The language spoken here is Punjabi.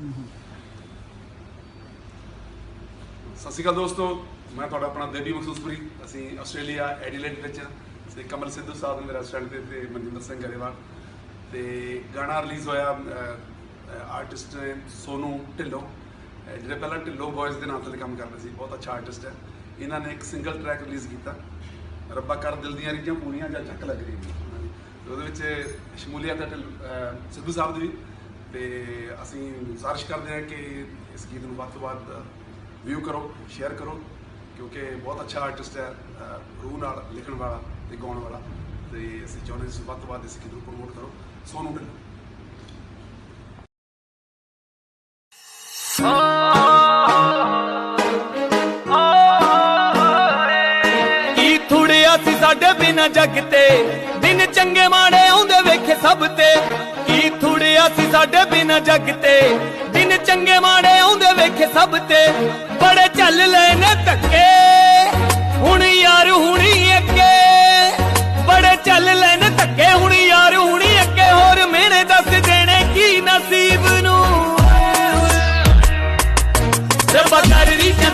ਸਤਿ ਸ਼੍ਰੀ ਅਕਾਲ ਦੋਸਤੋ, ਮੈਂ ਤੁਹਾਡਾ ਆਪਣਾ ਦੇਵੀ ਮਖਸੂਸਪੁਰੀ ਅਸੀਂ ਆਸਟ੍ਰੇਲੀਆ ਐਡੀਲੇਡ ਵਿੱਚ ਸ੍ਰੀ ਕਮਲ ਸਿੱਧੂ ਸਾਹਿਬ ਨੇ ਮੇਰਾ ਦੇ ਤੇ ਮਨਜਿੰਦਰ ਸਿੰਘ ਗਰੇਵਾਲ। ਤੇ ਗਾਣਾ ਰਿਲੀਜ਼ ਹੋਇਆ ਆਰਟਿਸਟ ਸੋਨੂ ਢਿੱਲੋਂ। ਜਿਹੜੇ ਪਹਿਲਾਂ ਢਿੱਲੋਂ ਬॉयਜ਼ ਦੇ ਨਾਂ ਤੇ ਕੰਮ ਕਰਦੇ ਸੀ, ਬਹੁਤ ਅੱਛਾ ਆਰਟਿਸਟ ਹੈ। ਇਹਨਾਂ ਨੇ ਇੱਕ ਸਿੰਗਲ ਟਰੈਕ ਰਿਲੀਜ਼ ਕੀਤਾ। ਰੱਬਾ ਕਰ ਦਿਲ ਦੀਆਂ ਰੀਝਾਂ ਪੂਰੀਆਂ ਜਾਂ ਚੱਕ ਲੱਗ ਰਹੀ ਉਹਦੇ ਵਿੱਚ ਸ਼ਮੂਲੀਅਤ ਹੈ ਢਿੱਲ- ਸਿੱਧੂ ਸਾਹਿਬ ਦੀ ਤੇ ਅਸੀਂ ਗੁਜ਼ਾਰਿਸ਼ ਕਰਦੇ ਹਾਂ ਕਿ ਇਸ ਗੀਤ ਨੂੰ ਵੱਧ ਤੋਂ ਵੱਧ ਵਿਊ ਕਰੋ ਸ਼ੇਅਰ ਕਰੋ, ਕਿਉਂਕਿ ਬਹੁਤ ਅੱਛਾ ਆਰਟਿਸਟ ਹੈ ਰੂਹ ਨਾਲ ਲਿਖਣ ਵਾਲਾ ਤੇ ਗਾਉਣ ਵਾਲਾ। ਤੇ ਅਸੀਂ ਚਾਹੁੰਦੇ ਹਾਂ ਵੱਧ ਤੋਂ ਵੱਧ ਇਸ ਗੀਤ ਨੂੰ ਪ੍ਰਮੋਟ ਕਰੋ। ਸੋਨੂ ਢਿੱਲੋਂ ਕੀ ਸਾਡੇ ਬਿਨਾ ਜੱਗ ਤੇ? ਦਿਨ ਚੰਗੇ ਮਾੜੇ ਆਉਂਦੇ ਵੇਖੇ ਸਭ ਤੇ। ਸਾਡੇ ਬਿਨਾ ਜੱਗ ਤੇ। ਦਿਨ ਚੰਗੇ ਮਾੜੇ ਆਉਂਦੇ ਵੇਖੇ ਸਭ ਤੇ। ਬੜੇ ਚੱਲ ਲੈ ਨੇ ਧੱਕੇ। ਹੁਣ ਯਾਰ ਹੁਣੀ ਅੱਗੇ। ਬੜੇ ਚੱਲ ਲੈ ਨੇ ਧੱਕੇ। ਹੁਣ ਯਾਰ ਹੁਣੀ ਅੱਗੇ। ਹੋਰ ਮੇਰੇ ਦੱਸ ਦੇਣੇ ਕੀ ਨਸੀਬ ਨੂੰ? ਰੱਬਾ ਕਰ ਰੀਤ